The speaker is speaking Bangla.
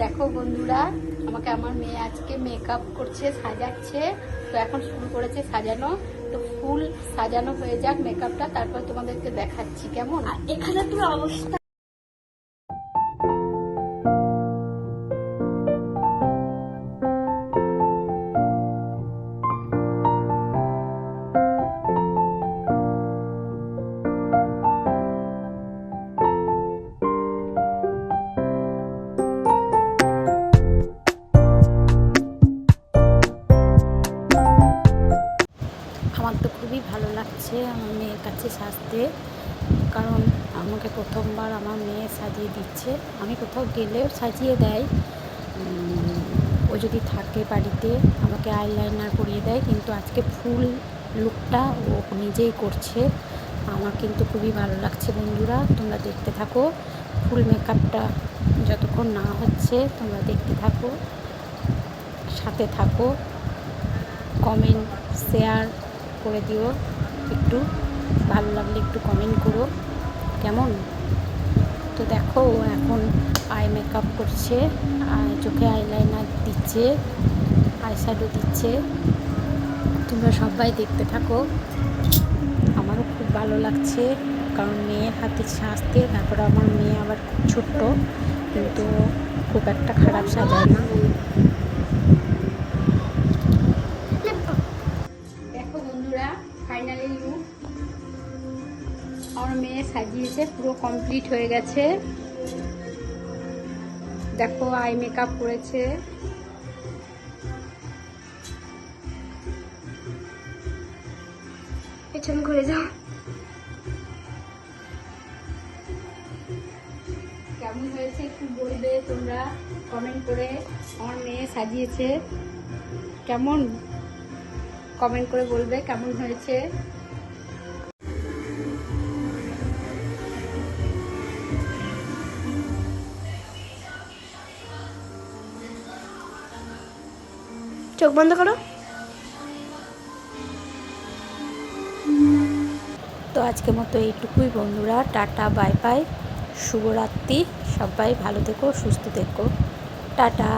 দেখো বন্ধুরা, আমাকে আমার মেয়ে আজকে মেকআপ করছে, সাজাচ্ছে। তো এখন শুরু করেছে সাজানো। তো ফুল সাজানো হয়ে যাক মেকআপটা তারপর তোমাদেরকে দেখাচ্ছি, কেমন? এখানে তুমি অবস্থা আমার তো খুবই ভালো লাগছে আমার মেয়ের কাছে সাজতে। কারণ আমাকে প্রথমবার আমার মেয়ে সাজিয়ে দিচ্ছে। আমি কোথাও গেলেও সাজিয়ে দেয়। ও যদি থাকে বাড়িতে, আমাকে আইলাইনার করিয়ে দেয়। কিন্তু আজকে ফুল লুকটা ও নিজেই করছে। আমার কিন্তু খুবই ভালো লাগছে বন্ধুরা, তোমরা দেখতে থাকো। ফুল মেকআপটা যতক্ষণ না হচ্ছে, তোমরা দেখতে থাকো। সাথে থাকো। কমেন্ট শেয়ার করে দিও। একটু ভালো লাগলে একটু কমেন্ট করো। কেমন? তো দেখো এখন আই মেকআপ করছে, আর চোখে আইলাইনার দিচ্ছে আই শ্যাডো দিচ্ছে। তোমরা সবাই দেখতে থাকো। আমারও খুব ভালো লাগছে, কারণ মেয়ের হাতে সাজতে, তারপরে আমার মেয়ে আবার খুব ছোট্ট, কিন্তু খুব একটা খারাপ সাজায় না দেখো বন্ধুরা ফাইনালি লুক আমার মেয়ে সাজিয়েছে, পুরো কমপ্লিট হয়ে গেছে। দেখো আই মেকআপ করেছে। পেছন ঘুরে যাও। কেমন হয়েছে একটু বলবে তোমরা? কমেন্ট করে আমার মেয়ে সাজিয়েছে। কেমন? কমেন্ট করে বলবে কেমন হয়েছে। চোখ বন্ধ করো। তো আজকের মতো এইটুকুই বন্ধুরা, টাটা, বাই বাই। শুভরাত্রি, সবাই ভালো থেকো, সুস্থ থেকো। টাটা।